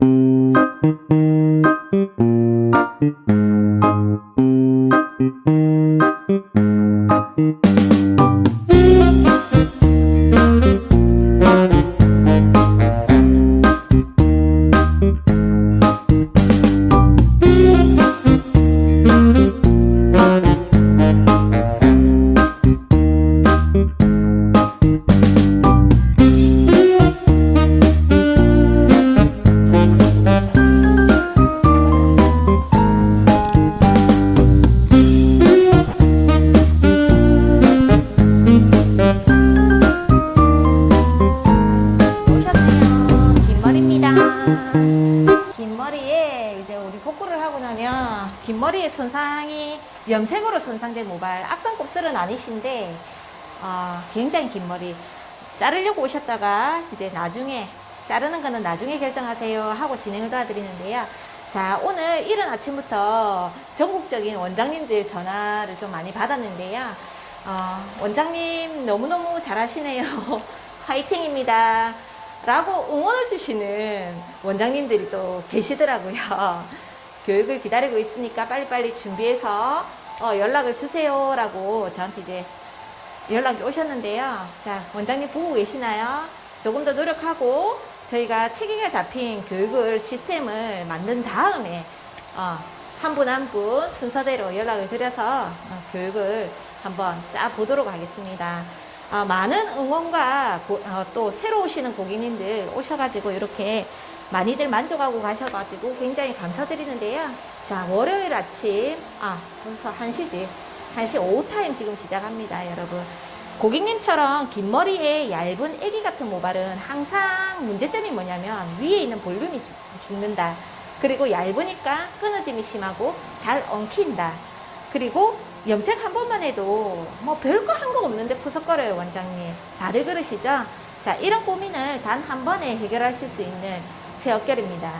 오셨 긴 머리의 손상이 염색으로 손상된 모발 악성 곱슬은 아니신데 아, 굉장히 긴 머리 자르려고 오셨다가 이제 나중에 자르는 거는 나중에 결정하세요 하고 진행을 도와드리는데요. 자 오늘 이른 아침부터 전국적인 원장님들 전화를 좀 많이 받았는데요. 어, 원장님 너무너무 잘하시네요. 화이팅입니다. 라고 응원을 주시는 원장님들이 또 계시더라고요. 교육을 기다리고 있으니까 빨리빨리 준비해서 어, 연락을 주세요. 라고 저한테 이제 연락이 오셨는데요. 자, 원장님 보고 계시나요? 조금 더 노력하고 저희가 체계가 잡힌 교육을 시스템을 만든 다음에 어, 한분 한 분 순서대로 연락을 드려서 어, 교육을 한번 짜 보도록 하겠습니다. 어, 많은 응원과 고- 어, 또 새로 오시는 고객님들 오셔가지고 이렇게 많이들 만족하고 가셔가지고 굉장히 감사드리는데요. 자, 월요일 아침, 아, 벌써 1시지. 1시 오후 타임 지금 시작합니다, 여러분. 고객님처럼 긴 머리에 얇은 애기 같은 모발은 항상 문제점이 뭐냐면 위에 있는 볼륨이 죽- 죽는다. 그리고 얇으니까 끊어짐이 심하고 잘 엉킨다. 그리고 염색 한 번만 해도 뭐 별거 한 거 없는데 푸석거려요, 원장님. 다들 그러시죠? 자, 이런 고민을 단 한 번에 해결하실 수 있는 새어결입니다.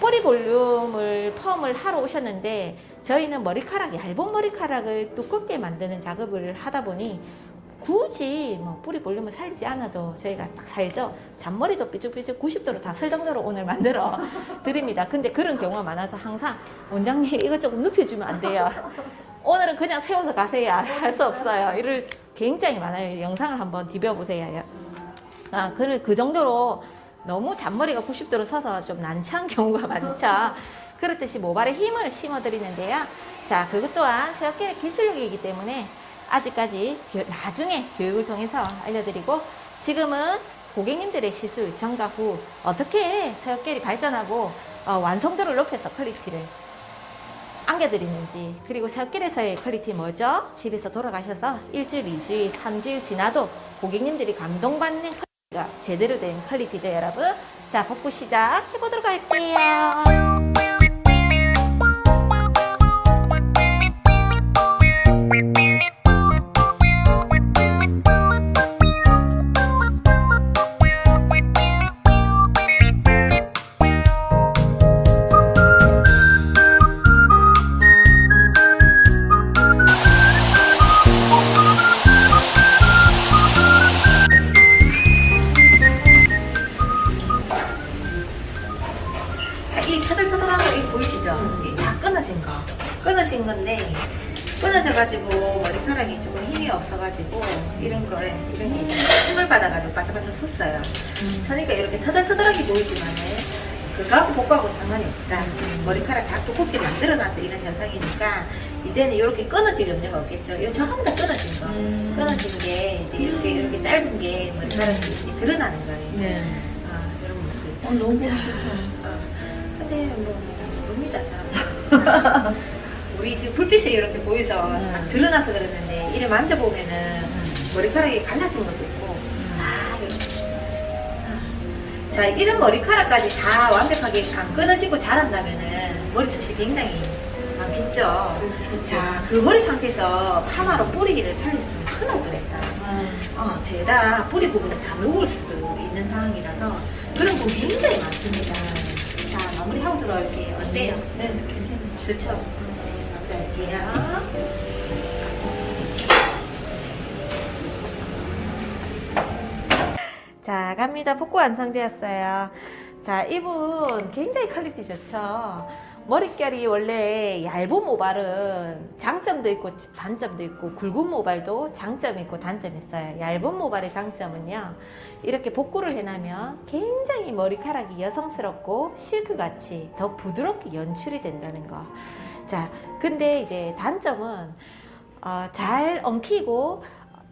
뿌리 볼륨을 펌을 하러 오셨는데 저희는 머리카락, 얇은 머리카락을 두껍게 만드는 작업을 하다 보니 굳이 뭐 뿌리 볼륨을 살리지 않아도 저희가 딱 살죠. 잔머리도 삐죽삐죽 90도로 다 설 정도로 오늘 만들어 드립니다. 근데 그런 경우가 많아서 항상 원장님 이거 조금 눕혀주면 안 돼요. 오늘은 그냥 세워서 가세요. 할 수 없어요. 이를 굉장히 많아요. 영상을 한번 디벼보세요. 아, 그, 그 정도로 너무 잔머리가 90도로 서서 좀 난처한 경우가 많죠. 그렇듯이 모발에 힘을 심어드리는데요. 자, 그것 또한 새어깨의 기술력이기 때문에 아직까지 교- 나중에 교육을 통해서 알려드리고 지금은 고객님들의 시술 전과 후 어떻게 새어깨이 발전하고 어, 완성도를 높여서 퀄리티를 안겨드리는지 그리고 새어길에서의 퀄리티 뭐죠? 집에서 돌아가셔서 일주일, 이주일, 삼주일 지나도 고객님들이 감동받는 퀄리티가 제대로 된 퀄리티죠 여러분? 자 복구 시작. 해보도록 할게요 섰어요. 서니까 이렇게 터들터들하게 보이지만은 그거하고 복구하고 상관이 없다. 머리카락 다 두껍게 만들어놔서 이런 현상이니까 이제는 이렇게 끊어질 염려가 없겠죠. 이거 전부 다 끊어진 거. 끊어진 게 이제 이렇게 이렇게 짧은 게 머리카락이 이렇게 드러나는 거예요. 네. 아, 이런 모습. 어, 너무 보기 싫다. 어, 근데 뭐 모릅니다 사람. 우리 지금 불빛에 이렇게 보여서 음. 딱 드러나서 그랬는데 이를 만져보면은 머리카락이 갈라진 것도 있고 자 이런 머리카락까지 다 완벽하게 안 끊어지고 자란다면은 머리숱이 굉장히 많겠죠. 자 그 머리 상태에서 파마로 뿌리를 살렸으면 큰일 날 뻔했다. 어, 죄다 뿌리 부분을 다 녹을 수도 있는 상황이라서 그런 부분이 굉장히 많습니다. 자, 마무리하고 들어올게요. 어때요? 네, 괜찮아요. 좋죠? 마무리할게요. 자, 갑니다. 복구 완성되었어요. 자, 이분 굉장히 퀄리티 좋죠. 머릿결이 원래 얇은 모발은 장점도 있고 단점도 있고 굵은 모발도 장점이 있고 단점이 있어요. 얇은 모발의 장점은요. 이렇게 복구를 해놓으면 굉장히 머리카락이 여성스럽고 실크같이 더 부드럽게 연출이 된다는 거. 자, 근데 이제 단점은 어, 잘 엉키고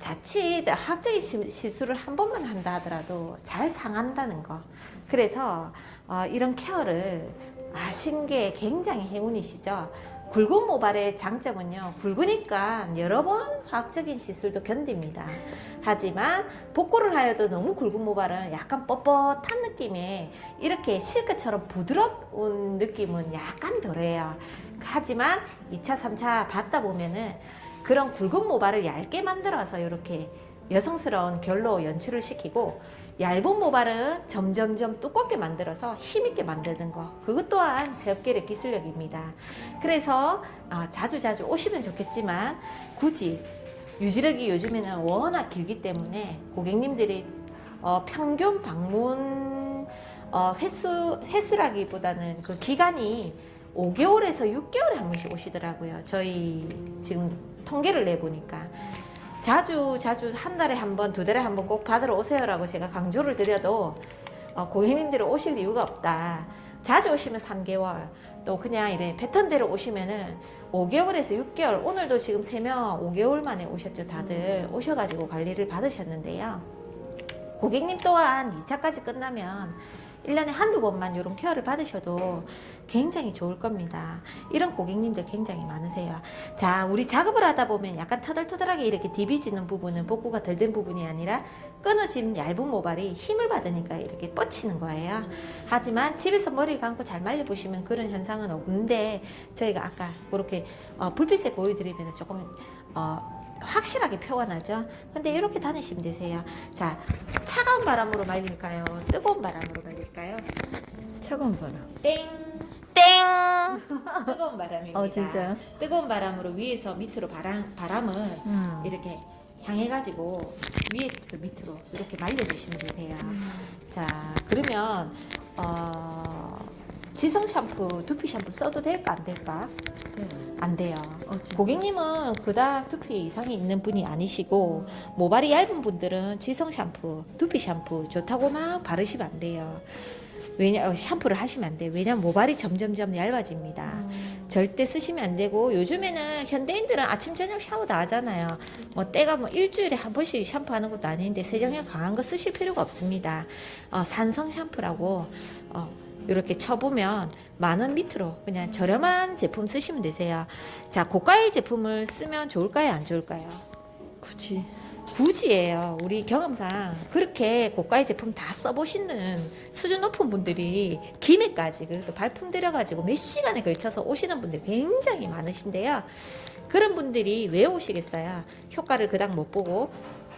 자칫 학적인 시- 실수를 한 번만 한다 하더라도 잘 상한다는 거. 그래서 어, 이런 케어를 아신 게 굉장히 행운이시죠. 굵은 모발의 장점은요, 굵으니까 여러 번 화학적인 시술도 견딥니다. 하지만 복구를 하여도 너무 굵은 모발은 약간 뻣뻣한 느낌에 이렇게 실크처럼 부드러운 느낌은 약간 덜해요. 하지만 2차, 3차 받다 보면은 그런 굵은 모발을 얇게 만들어서 이렇게 여성스러운 결로 연출을 시키고 얇은 모발은 점점점 두껍게 만들어서 힘있게 만드는 거 그것 또한 새업계의 기술력입니다 그래서 아, 자주자주 오시면 좋겠지만 굳이 유지력이 요즘에는 워낙 길기 때문에 고객님들이 어, 평균 방문 어, 횟수 횟수라기보다는 그 기간이 5개월에서 6개월에 한 번씩 오시더라고요. 저희 지금 통계를 내보니까 자주 자주 한 달에 한 번, 두 달에 한 번 꼭 받으러 오세요라고 제가 강조를 드려도 어, 고객님들이 오실 이유가 없다. 자주 오시면 3개월, 또 그냥 이래 패턴대로 오시면은 5개월에서 6개월, 오늘도 지금 3명 5개월 만에 오셨죠, 다들. 오셔가지고 관리를 받으셨는데요. 고객님 또한 2차까지 끝나면 1년에 한두 번만 이런 케어를 받으셔도 굉장히 좋을 겁니다. 이런 고객님들 굉장히 많으세요. 자, 우리 작업을 하다 보면 약간 터덜터덜하게 이렇게 디비지는 부분은 복구가 덜 된 부분이 아니라 끊어진 얇은 모발이 힘을 받으니까 이렇게 뻗치는 거예요. 하지만 집에서 머리 감고 잘 말려보시면 그런 현상은 없는데 저희가 아까 그렇게 어, 불빛에 보여드리면 조금 어, 확실하게 표가 나죠. 근데 이렇게 다니시면 되세요. 자, 차가운 바람으로 말릴까요? 뜨거운 바람으로 말릴까요? 차가운 바람. 땡! 땡! 뜨거운 바람입니다. 어, 진짜요? 뜨거운 바람으로 위에서 밑으로 바람, 바람을 음. 이렇게 향해가지고 위에서부터 밑으로 이렇게 말려주시면 되세요. 자, 그러면, 어, 지성 샴푸, 두피 샴푸 써도 될까, 안 될까? 네. 안 돼요. 어? 고객님은 그닥 두피 이상이 있는 분이 아니시고 모발이 얇은 분들은 지성 샴푸, 두피 샴푸 좋다고 막 바르시면 안 돼요. 왜냐 어, 샴푸를 하시면 안 돼요. 왜냐면 모발이 점점점 얇아집니다. 음. 절대 쓰시면 안 되고 요즘에는 현대인들은 아침 저녁 샤워 다 하잖아요. 뭐 때가 뭐 일주일에 한 번씩 샴푸하는 것도 아닌데 세정력 강한 거 쓰실 필요가 없습니다. 어, 산성 샴푸라고 어, 이렇게 쳐보면 만 원 밑으로 그냥 저렴한 제품 쓰시면 되세요. 자 고가의 제품을 쓰면 좋을까요, 안 좋을까요? 굳이. 굳이예요. 우리 경험상 그렇게 고가의 제품 다 써보시는 수준 높은 분들이 김에까지 그것도 발품 들여가지고 몇 시간에 걸쳐서 오시는 분들이 굉장히 많으신데요. 그런 분들이 왜 오시겠어요? 효과를 그닥 못 보고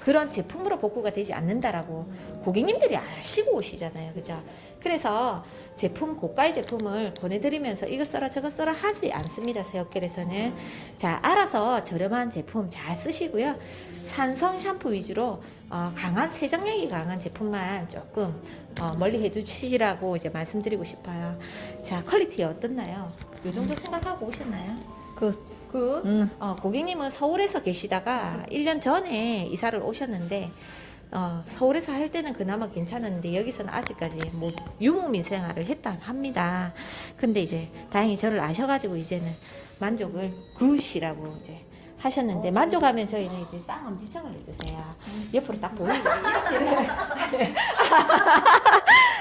그런 제품으로 복구가 되지 않는다라고 고객님들이 아시고 오시잖아요. 그죠? 그래서 제품, 고가의 제품을 보내드리면서 이것 써라 저것 써라 하지 않습니다. 새업계에서는. 자, 알아서 저렴한 제품 잘 쓰시고요. 산성 샴푸 위주로 어, 강한 세정력이 강한 제품만 조금 어, 멀리 해두시라고 이제 말씀드리고 싶어요. 자, 퀄리티 어떻나요? 요 정도 생각하고 오셨나요? 그, 그 음. 어, 고객님은 서울에서 계시다가 1년 전에 이사를 오셨는데 어, 서울에서 할 때는 그나마 괜찮았는데 여기서는 아직까지 뭐 유목민 생활을 했다 합니다. 근데 이제 다행히 저를 아셔가지고 이제는 만족을 굿이라고 이제 하셨는데 만족하면 저희는 이제 쌍 엄지청을 해주세요. 옆으로 딱 보이게 이렇게